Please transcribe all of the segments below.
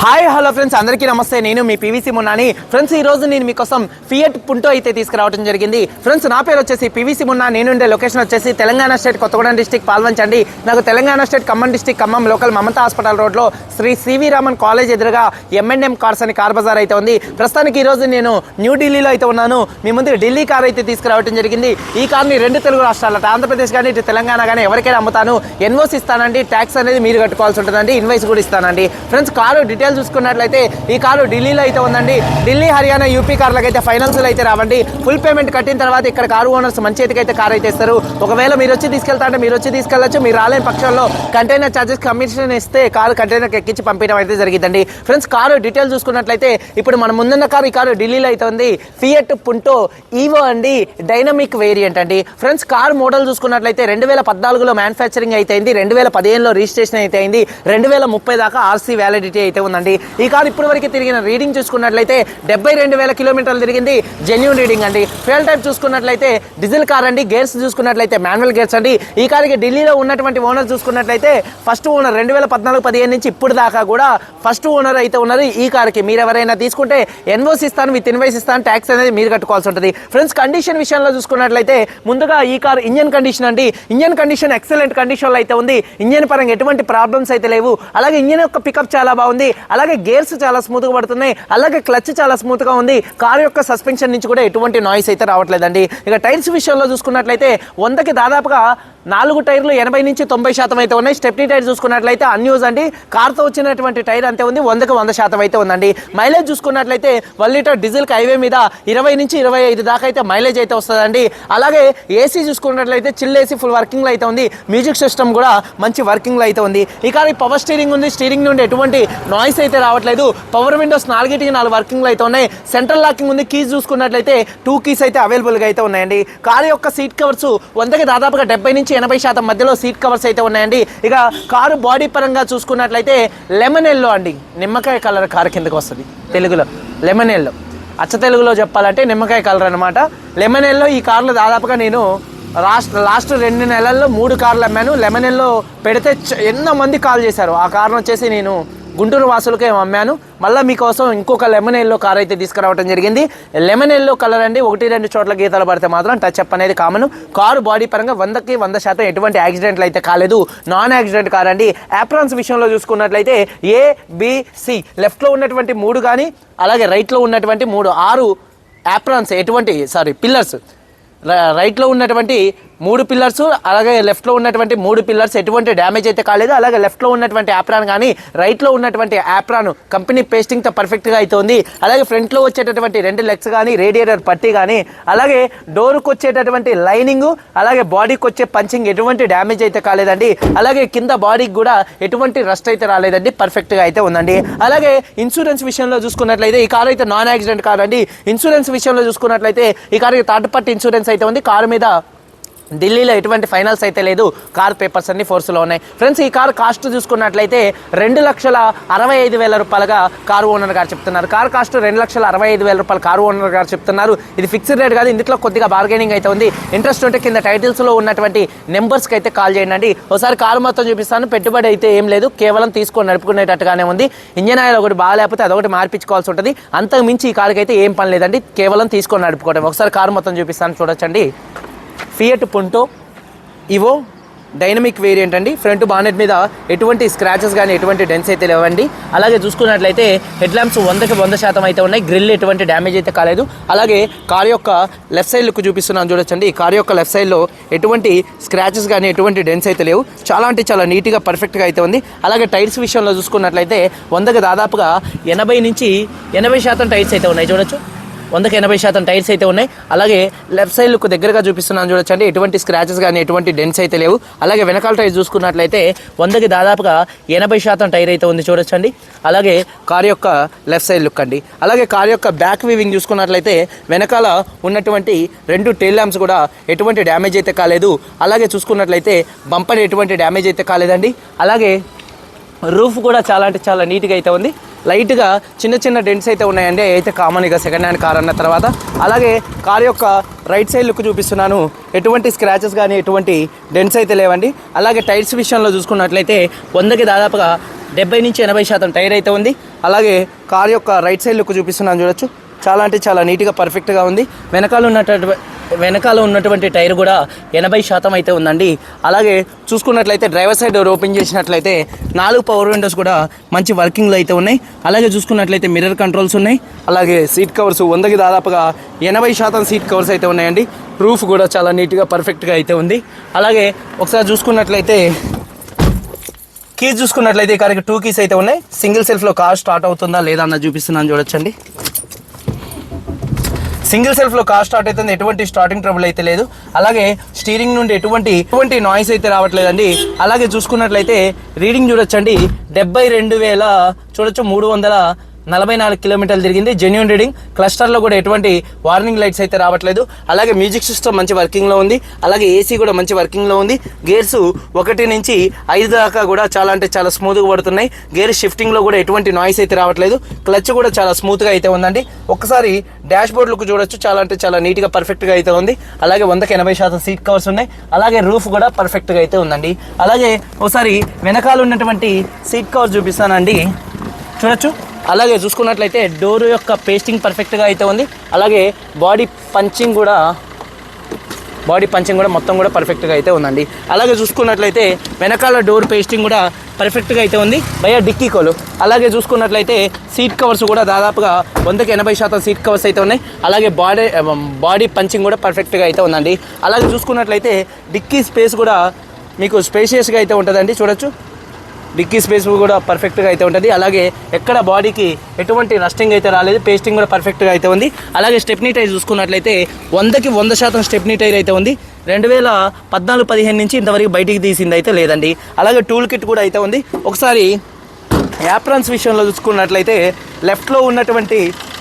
Hi hello friends అందరికీ నమస్తే. నేను మీ పీవీసీ మున్నాని. ఫ్రెండ్స్ ఈ రోజు నేను మీకోసం ఫియట్ పుంటో అయితే తీసుకురావడం జరిగింది. ఫ్రెండ్స్ నా పేరు వచ్చేసి పీవీసీ మున్నా. నేను ఉండే లొకేషన్ వచ్చేసి తెలంగాణ స్టేట్ కొత్తగూడెం డిస్టిక్ పాల్వంచండి. నాకు Telangana state Khammam district Khammam local Mamata hospital రోడ్లో Shri C V Raman college ఎదురుగా ఎంఎన్ఎం కార్స్ అని కార్ బజార్ అయితే ఉంది. ప్రస్తుతానికి ఈ రోజు నేను న్యూఢిల్లీలో అయితే ఉన్నాను. మీ ముందు ఢిల్లీ కార్ అయితే తీసుకురావడం జరిగింది. ఈ కార్ని రెండు తెలుగు రాష్ట్రాలట ఆంధ్రప్రదేశ్ కానీ ఇటు తెలంగాణ కానీ ఎవరికైనా అమ్ముతాను. ఎన్వోస్ ఇస్తానండి. ట్యాక్స్ అనేది మీరు కట్టుకోవాల్సి ఉంటుందండి. ఇన్వైస్ కూడా ఇస్తానండి. ఫ్రెండ్స్ కారు డీటెయిల్ చూసుకున్నట్లయితే ఈ కారు ఢిల్లీలో అయితే ఉందండి. ఢిల్లీ హర్యానా యూపీ కార్లకు అయితే ఫైనాన్స్లో అయితే రావండి. ఫుల్ పేమెంట్ కట్టిన తర్వాత ఇక్కడ కారు ఓనర్స్ మంచి అయితే కార్ అయితే ఇస్తారు. ఒకవేళ మీరు వచ్చి తీసుకెళ్తా అంటే మీరు వచ్చి తీసుకెళ్ళచ్చు. మీరు రాలేని పక్షంలో కంటైనర్ ఛార్జెస్ కమిషన్ ఇస్తే కారు కంటైనర్కి ఎక్కించి పంపించడం అయితే జరిగిందండి. ఫ్రెండ్స్ కారు డీటెయిల్ చూసుకున్నట్లయితే ఇప్పుడు మన ముందున్న కారు ఈ కారు ఢిల్లీలో అయితే ఉంది. ఫియట్ పుంటో ఈవో అండి డైనమిక్ వేరియంట్ అండి. ఫ్రెండ్స్ కార్ మోడల్ చూసుకున్నట్లయితే రెండు వేల పద్నాలుగులో మ్యానుఫ్యాక్చరింగ్ అయితే అయింది. రెండు వేల పదిహేనులో రిజిస్ట్రేషన్ అయితే అయింది. రెండు వేల ముప్పై దాకా ఆర్సీ వ్యాలిడిటీ అయితే ఉందండి. ఈ కారు ఇప్పటి వరకు తిరిగిన రీడింగ్ చూసుకున్నట్లయితే డెబ్బై రెండు వేల కిలోమీటర్లు తిరిగింది. జెన్యున్ రీడింగ్ అండి. ఫ్యూల్ టైప్ చూసుకున్నట్లయితే డీజిల్ కార్ అండి. గేర్స్ చూసుకున్నట్లయితే మాన్యువల్ గేర్స్ అండి. ఈ కారుకి ఢిల్లీలో ఉన్నటువంటి ఓనర్ చూసుకున్నట్లయితే ఫస్ట్ ఓనర్ రెండు వేల పద్నాలుగు పదిహేను నుంచి ఇప్పుడు దాకా కూడా ఫస్ట్ ఓనర్ అయితే ఉన్నారు ఈ కార్కి. మీరు ఎవరైనా తీసుకుంటే ఎన్వోస్ ఇస్తాను విత్ ఇన్వైస్ ఇస్తాను ట్యాక్స్ అనేది మీరు కట్టుకోవాల్సి ఉంటుంది. ఫ్రెండ్స్ కండిషన్ విషయంలో చూసుకున్నట్లయితే ముందుగా ఈ కార్ ఇంజన్ కండిషన్ అండి. ఇంజన్ కండిషన్ ఎక్సలెంట్ కండిషన్లో అయితే ఉంది. ఇంజన్ పరంగా ఎటువంటి ప్రాబ్లమ్స్ అయితే లేవు. అలాగే ఇంజన్ యొక్క పికప్ చాలా బాగుంది. అలాగే గేర్స్ చాలా స్మూత్గా పడుతున్నాయి. అలాగే క్లచ్ చాలా స్మూత్గా ఉంది. కార్ యొక్క సస్పెన్షన్ నుంచి కూడా ఎటువంటి నాయిస్ అయితే రావట్లేదండి. ఇక టైర్స్ విషయంలో చూసుకున్నట్లయితే వందకి దాదాపుగా నాలుగు టైర్లు ఎనభై నుంచి తొంభై శాతం అయితే ఉన్నాయి. స్టెప్నీ టైర్ చూసుకున్నట్లయితే అన్యూజ్ అండి కార్తో వచ్చినటువంటి టైర్ అంతే ఉంది. వందకు వంద శాతం అయితే ఉందండి. మైలేజ్ చూసుకున్నట్లయితే వన్ లీటర్ డీజిల్కి హైవే మీద ఇరవై నుంచి ఇరవై ఐదు దాకా అయితే మైలేజ్ అయితే వస్తుందండి. అలాగే ఏసీ చూసుకున్నట్లయితే చిల్ ఏసీ ఫుల్ వర్కింగ్లో అయితే ఉంది. మ్యూజిక్ సిస్టమ్ కూడా మంచి వర్కింగ్లో అయితే ఉంది. ఈ పవర్ స్టీరింగ్ ఉంది. స్టీరింగ్ నుండి ఎటువంటి నాయిస్ అయితే రావట్లేదు. పవర్ విండోస్ నాలుగిటికి నాలుగు వర్కింగ్లు అయితే ఉన్నాయి. సెంట్రల్ లాకింగ్ ఉంది. కీస్ చూసుకున్నట్లయితే టూ కీస్ అయితే అవైలబుల్గా అయితే ఉన్నాయండి. కారు యొక్క సీట్ కవర్స్ వందకి దాదాపుగా డెబ్బై నుంచి ఎనభై శాతం మధ్యలో సీట్ కవర్స్ అయితే ఉన్నాయండి. ఇక కారు బాడీ పరంగా చూసుకున్నట్లయితే లెమన్ ఎల్లో అండి. నిమ్మకాయ కలర్ కారు కిందకి వస్తుంది. తెలుగులో. Lemon yellow. అచ్చ తెలుగులో చెప్పాలంటే నిమ్మకాయ కలర్ అనమాట లెమన్ ఎల్లో ఈ కార్లో దాదాపుగా నేను లాస్ట్ లాస్ట్ రెండు నెలల్లో మూడు కార్లు అమ్మాను. లెమన్ ఎల్లో పెడితే చ- ఎన్నో మంది కాల్ చేశారు. ఆ కారణం వచ్చేసి నేను గుంటూరు వాసులకే అమ్మాను. మళ్ళీ మీకోసం ఇంకొక లెమన్ ఎల్లో కార్ అయితే తీసుకురావడం జరిగింది. లెమన్ ఎల్లో కలర్ అండి ఒకటి రెండు చోట్ల గీతాలు పడితే మాత్రం టచ్ అప్ అనేది కామన్ కారు బాడీ పరంగా వందకి వంద శాతం ఎటువంటి యాక్సిడెంట్లు అయితే కాలేదు. నాన్ యాక్సిడెంట్ కార్ అండి. యాప్రాన్స్ విషయంలో చూసుకున్నట్లయితే ఏ బిసి లెఫ్ట్లో ఉన్నటువంటి మూడు కానీ అలాగే రైట్లో ఉన్నటువంటి మూడు ఆరు యాప్రాన్స్ ఎటువంటి సారీ పిల్లర్స్ రైట్లో ఉన్నటువంటి మూడు పిల్లర్స్ అలాగే లెఫ్ట్లో ఉన్నటువంటి మూడు పిల్లర్స్ ఎటువంటి డ్యామేజ్ అయితే కాలేదు. అలాగే లెఫ్ట్లో ఉన్నటువంటి యాప్రాన్ కానీ రైట్లో ఉన్నటువంటి యాప్రాన్ కంపెనీ పేస్టింగ్తో పర్ఫెక్ట్గా అయితే ఉంది. అలాగే ఫ్రంట్లో వచ్చేటటువంటి రెండు లెగ్స్ కానీ రేడియేటర్ పట్టి కానీ అలాగే డోర్కి వచ్చేటటువంటి లైనింగ్ అలాగే బాడీకి వచ్చే పంచింగ్ ఎటువంటి డ్యామేజ్ అయితే కాలేదండి. అలాగే కింద బాడీకి కూడా ఎటువంటి రస్ట్ అయితే రాలేదండి. పర్ఫెక్ట్గా అయితే ఉందండి. అలాగే ఇన్సూరెన్స్ విషయంలో చూసుకున్నట్లయితే ఈ కారు అయితే నాన్ యాక్సిడెంట్ కార్ అండి. ఇన్సూరెన్స్ విషయంలో చూసుకున్నట్లయితే ఈ కారు థర్డ్ పార్టీ ఇన్సూరెన్స్ అయితే ఉంది. కారు మీద ఢిల్లీలో ఎటువంటి ఫైనల్స్ అయితే లేదు. కార్ పేపర్స్ అన్ని ఫోర్స్లో ఉన్నాయి. ఫ్రెండ్స్ ఈ కార్ కాస్ట్ చూసుకున్నట్లయితే రెండు లక్షల అరవై ఐదు వేల రూపాయలుగా కారు ఓనర్ గారు చెప్తున్నారు. కార్ కాస్ట్ రెండు లక్షల అరవై ఐదు వేల రూపాయలు కారు ఓనర్ గారు చెప్తున్నారు. ఇది ఫిక్స్డ్ రేట్ కాదు ఇందులో కొద్దిగా బార్గెనింగ్ అయితే ఉంది. ఇంట్రెస్ట్ ఉంటే కింద టైటిల్స్లో ఉన్నటువంటి నెంబర్స్కి అయితే కాల్ చేయండి. ఒకసారి కారు మొత్తం చూపిస్తాను. పెట్టుబడి అయితే ఏం లేదు. కేవలం తీసుకొని నడుపుకునేటట్టుగానే ఉంది. ఇంజన్ ఆయిల్ ఒకటి బాగాలేకపోతే అదొకటి మార్పించుకోవాల్సి ఉంటుంది. అంతకు మించి ఈ కారుకి అయితే ఏం పని లేదండి. కేవలం తీసుకొని నడుపుకోవడం ఒకసారి కారు మొత్తం చూపిస్తాను. చూడొచ్చండి. Fiat Punto Evo dynamic variant అండి. ఫ్రంట్ బానెట్ మీద ఎటువంటి స్క్రాచెస్ కానీ ఎటువంటి డెన్స్ అయితే లేవండి. అలాగే చూసుకున్నట్లయితే హెడ్ ల్యాంప్స్ వందకి వంద శాతం అయితే ఉన్నాయి. గ్రిల్ ఎటువంటి డ్యామేజ్ అయితే కాలేదు. అలాగే కార్ యొక్క లెఫ్ట్ సైడ్ లుక్ చూపిస్తున్నాను చూడొచ్చండి. ఈ కార్ యొక్క లెఫ్ట్ సైడ్లో ఎటువంటి స్క్రాచెస్ కానీ ఎటువంటి డెన్స్ అయితే లేవు. చాలా అంటే చాలా నీట్గా పర్ఫెక్ట్గా అయితే ఉంది. అలాగే టైర్స్ విషయంలో చూసుకున్నట్లయితే వందకి దాదాపుగా ఎనభై నుంచి ఎనభై శాతం టైర్స్ అయితే ఉన్నాయి. చూడొచ్చు. వందకి ఎనభై శాతం టైర్స్ అయితే ఉన్నాయి. అలాగే లెఫ్ట్ సైడ్ లుక్ దగ్గరగా చూపిస్తున్నాను చూడొచ్చండి. ఎటువంటి స్క్రాచెస్ కానీ ఎటువంటి డెన్స్ అయితే లేవు. అలాగే వెనకాల టైర్ చూసుకున్నట్లయితే వందకి దాదాపుగా ఎనభై శాతం టైర్ అయితే ఉంది చూడొచ్చండి. అలాగే కార్ యొక్క లెఫ్ట్ సైడ్ లుక్ అండి. అలాగే కార్ యొక్క బ్యాక్ వీవింగ్ చూసుకున్నట్లయితే వెనకాల ఉన్నటువంటి రెండు టైల్ ల్యాంప్స్ కూడా ఎటువంటి డ్యామేజ్ అయితే కాలేదు. అలాగే చూసుకున్నట్లయితే బంపర్ ఎటువంటి డ్యామేజ్ అయితే కాలేదండి. అలాగే రూఫ్ కూడా చాలా అంటే చాలా నీట్గా అయితే ఉంది. లైట్గా చిన్న చిన్న డెంట్స్ అయితే ఉన్నాయండి. అయితే కామన్ ఇక సెకండ్ హ్యాండ్ కార్ అన్న తర్వాత అలాగే కార్ యొక్క రైట్ సైడ్ లుక్ చూపిస్తున్నాను. ఎటువంటి స్క్రాచెస్ కానీ ఎటువంటి డెంట్స్ అయితే లేవండి. అలాగే టైర్స్ విషయంలో చూసుకున్నట్లయితే వందకి దాదాపుగా డెబ్బై నుంచి ఎనభై శాతం టైర్ అయితే ఉంది. అలాగే కార్ యొక్క రైట్ సైడ్ లుక్ చూపిస్తున్నాను చూడొచ్చు. చాలా అంటే చాలా నీట్గా పర్ఫెక్ట్గా ఉంది. వెనకాల ఉన్నటువంటి వెనకాల ఉన్నటువంటి టైర్ కూడా ఎనభై శాతం అయితే ఉందండి. అలాగే చూసుకున్నట్లయితే డ్రైవర్ సైడ్ ఓపెన్ చేసినట్లయితే నాలుగు పవర్ విండోస్ కూడా మంచి వర్కింగ్లో అయితే ఉన్నాయి. అలాగే చూసుకున్నట్లయితే మిర్రర్ కంట్రోల్స్ ఉన్నాయి. అలాగే సీట్ కవర్స్ వందకి దాదాపుగా ఎనభై శాతం సీట్ కవర్స్ అయితే ఉన్నాయండి. రూఫ్ కూడా చాలా నీట్గా పర్ఫెక్ట్గా అయితే ఉంది. అలాగే ఒకసారి చూసుకున్నట్లయితే కీస్ చూసుకున్నట్లయితే ఈ టూ కీస్ అయితే ఉన్నాయి. సింగిల్ సెల్ఫ్లో కార్ స్టార్ట్ అవుతుందా లేదా అన్న చూపిస్తున్నాను చూడొచ్చండి. సింగిల్ సెల్ఫ్లో కార్ స్టార్ట్ అవుతుంది ఎటువంటి స్టార్టింగ్ ట్రబుల్ అయితే లేదు. అలాగే స్టీరింగ్ నుండి ఎటువంటి ఎటువంటి నాయిస్ అయితే రావట్లేదండి. అలాగే చూసుకున్నట్లయితే రీడింగ్ చూడొచ్చండి. డెబ్బై రెండు వేల చూడొచ్చు మూడు వందల నలభై నాలుగు కిలోమీటర్లు తిరిగింది. జెన్యున్ రీడింగ్ క్లస్టర్లో కూడా ఎటువంటి వార్నింగ్ లైట్స్ అయితే రావట్లేదు. అలాగే మ్యూజిక్ సిస్టమ్ మంచి వర్కింగ్లో ఉంది. అలాగే ఏసీ కూడా మంచి వర్కింగ్లో ఉంది. గేర్స్ ఒకటి నుంచి ఐదు దాకా కూడా చాలా అంటే చాలా స్మూత్గా పడుతున్నాయి. గేర్ షిఫ్టింగ్లో కూడా ఎటువంటి నాయిస్ అయితే రావట్లేదు. క్లచ్ కూడా చాలా స్మూత్గా అయితే ఉందండి. ఒకసారి డాష్ బోర్డ్లకు చూడొచ్చు. చాలా అంటే చాలా నీట్గా పర్ఫెక్ట్గా అయితే ఉంది. అలాగే వందకి ఎనభై శాతం సీట్ కవర్స్ ఉన్నాయి. అలాగే రూఫ్ కూడా పర్ఫెక్ట్గా అయితే ఉందండి. అలాగే ఒకసారి వెనకాల ఉన్నటువంటి సీట్ కవర్ చూపిస్తానండి. చూడొచ్చు. అలాగే చూసుకున్నట్లయితే డోర్ యొక్క పేస్టింగ్ పర్ఫెక్ట్గా అయితే ఉంది. అలాగే బాడీ పంచింగ్ కూడా బాడీ పంచింగ్ కూడా మొత్తం కూడా పర్ఫెక్ట్గా అయితే ఉందండి. అలాగే చూసుకున్నట్లయితే వెనకాల డోర్ పేస్టింగ్ కూడా పర్ఫెక్ట్గా అయితే ఉంది. భయ డిక్కీ కోలు. అలాగే చూసుకున్నట్లయితే సీట్ కవర్స్ కూడా దాదాపుగా వందకి ఎనభై శాతం సీట్ కవర్స్ అయితే ఉన్నాయి. అలాగే బాడీ బాడీ పంచింగ్ కూడా పర్ఫెక్ట్గా అయితే ఉందండి. అలాగే చూసుకున్నట్లయితే డిక్కీ స్పేస్ కూడా మీకు స్పేషియస్గా అయితే ఉంటుందండి. చూడొచ్చు. డిక్కీ స్పేస్ కూడా పర్ఫెక్ట్గా అయితే ఉంటుంది. అలాగే ఎక్కడ బాడీకి ఎటువంటి రస్టింగ్ అయితే రాలేదు పేస్టింగ్ కూడా పర్ఫెక్ట్గా అయితే ఉంది. అలాగే స్టెప్నీ టైర్ చూసుకున్నట్లయితే వందకి వంద శాతం స్టెప్నీ టైర్ అయితే ఉంది. రెండు వేల పద్నాలుగు పదిహేను నుంచి ఇంతవరకు బయటికి తీసింది అయితే లేదండి. అలాగే టూల్ కిట్ కూడా అయితే ఉంది. ఒకసారి యాప్రాన్స్ విషయంలో చూసుకున్నట్లయితే లెఫ్ట్లో ఉన్నటువంటి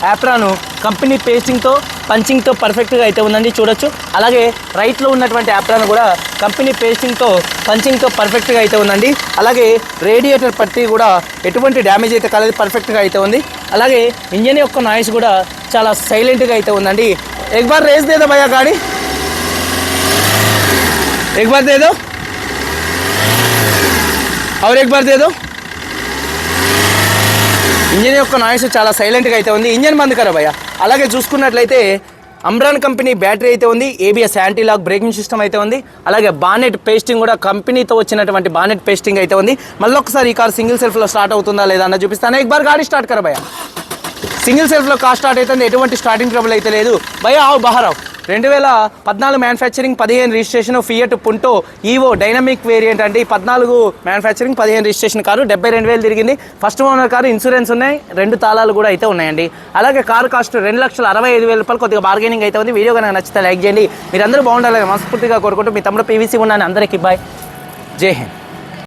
యాప్రాను కంపెనీ పేస్టింగ్తో పంచింగ్తో పర్ఫెక్ట్గా అయితే ఉందండి చూడొచ్చు అలాగే రైట్లో ఉన్నటువంటి యాప్రాన్ కూడా కంపెనీ పేస్టింగ్తో పంచింగ్తో పర్ఫెక్ట్గా అయితే ఉందండి అలాగే రేడియేటర్ పట్టి కూడా ఎటువంటి డ్యామేజ్ అయితే కాలేదు పర్ఫెక్ట్గా అయితే ఉంది అలాగే ఇంజన్ యొక్క నాయిస్ కూడా చాలా సైలెంట్గా అయితే ఉందండి ఎక్ బార్ రేస్ దేదో భయ్యా గాడి एक बार दे दो और एक बार दे दो ఇంజన్ యొక్క నాయిస్ చాలా సైలెంట్గా అయితే ఉంది ఇంజన్ బంద్ కరా భయ్య అలాగే చూసుకున్నట్లయితే అమ్రాన్ కంపెనీ బ్యాటరీ అయితే ఉంది ABS anti lock braking system అయితే ఉంది అలాగే బానెట్ పేస్టింగ్ కూడా కంపెనీతో వచ్చినటువంటి బానెట్ పేస్టింగ్ అయితే ఉంది మళ్ళీ ఒకసారి ఈ కార్ సింగిల్ సెల్ఫ్లో స్టార్ట్ అవుతుందా లేదా అన్న చూపిస్తాను ఎక్బార్ గాడి స్టార్ట్ కరా భయ్య సింగిల్ సెల్ఫ్లో కాస్ట్ స్టార్ట్ అవుతుంది. ఎటువంటి స్టార్టింగ్ ట్రబుల్ అయితే లేదు. భయ ఆవు బహారావు. రెండు వేల పద్నాలుగు మ్యానుఫ్యాక్చరింగ్ పదిహేను registration Fiat Punto Evo dynamic variant అండి. పద్నాలుగు మ్యానుఫ్యాక్చరింగ్ పదిహేను రిజిస్ట్రేషన్ కారు డెబ్బై రెండు వేలు తిరిగింది. ఫస్ట్ ఓనర్ కారు ఇన్సూరెన్స్ ఉన్నాయి. రెండు తాళాలు కూడా అయితే ఉన్నాయండి. అలాగే కారు కాస్ట్ రెండు లక్షల అరవై ఐదు వేల రూపాయలు కొద్దిగా బార్గెనింగ్ అయితే ఉంది. వీడియో కనుక నచ్చితే లైక్ చేయండి. మీరందరూ బాగుండాలని మనస్ఫూర్తిగా కోరుకుంటూ మీ తమ్ముడు పీవీసీ ఉన్నాను. అందరికీ బాయ్ జై హింద్.